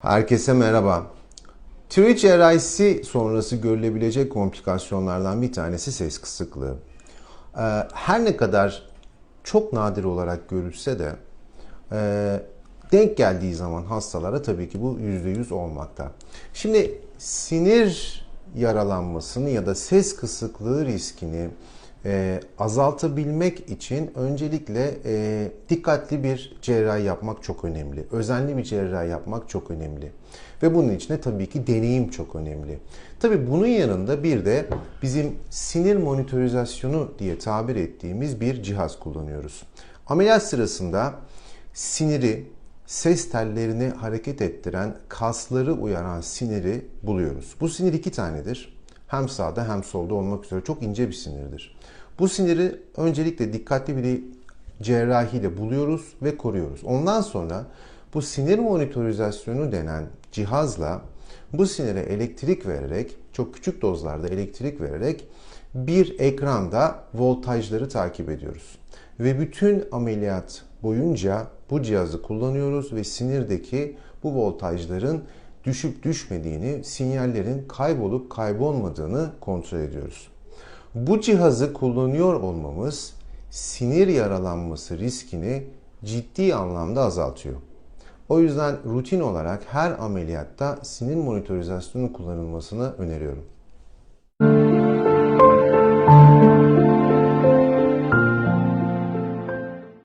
Herkese merhaba. Tiroid cerrahisi sonrası görülebilecek komplikasyonlardan bir tanesi ses kısıklığı. Ee, Her ne kadar çok nadir olarak görülse de e, denk geldiği zaman hastalara tabii ki bu %100 olmakta. Şimdi sinir yaralanmasını ya da ses kısıklığı riskini e, azaltabilmek için öncelikle e, dikkatli bir cerrahi yapmak çok önemli. Özenli bir cerrahi yapmak çok önemli. Ve bunun için de tabii ki deneyim çok önemli. Tabii bunun yanında bir de bizim sinir monitorizasyonu diye tabir ettiğimiz bir cihaz kullanıyoruz. Ameliyat sırasında siniri, ses tellerini hareket ettiren, kasları uyaran siniri buluyoruz. Bu sinir iki tanedir. Hem sağda hem solda olmak üzere çok ince bir sinirdir. Bu siniri öncelikle dikkatli bir cerrahiyle buluyoruz ve koruyoruz. Ondan sonra bu sinir monitorizasyonu denen cihazla bu sinire elektrik vererek, çok küçük dozlarda elektrik vererek bir ekranda voltajları takip ediyoruz. Ve bütün ameliyat boyunca bu cihazı kullanıyoruz ve sinirdeki bu voltajların düşüp düşmediğini, sinyallerin kaybolup kaybolmadığını kontrol ediyoruz. Bu cihazı kullanıyor olmamız sinir yaralanması riskini ciddi anlamda azaltıyor. O yüzden rutin olarak her ameliyatta sinir monitorizasyonu kullanılmasını öneriyorum.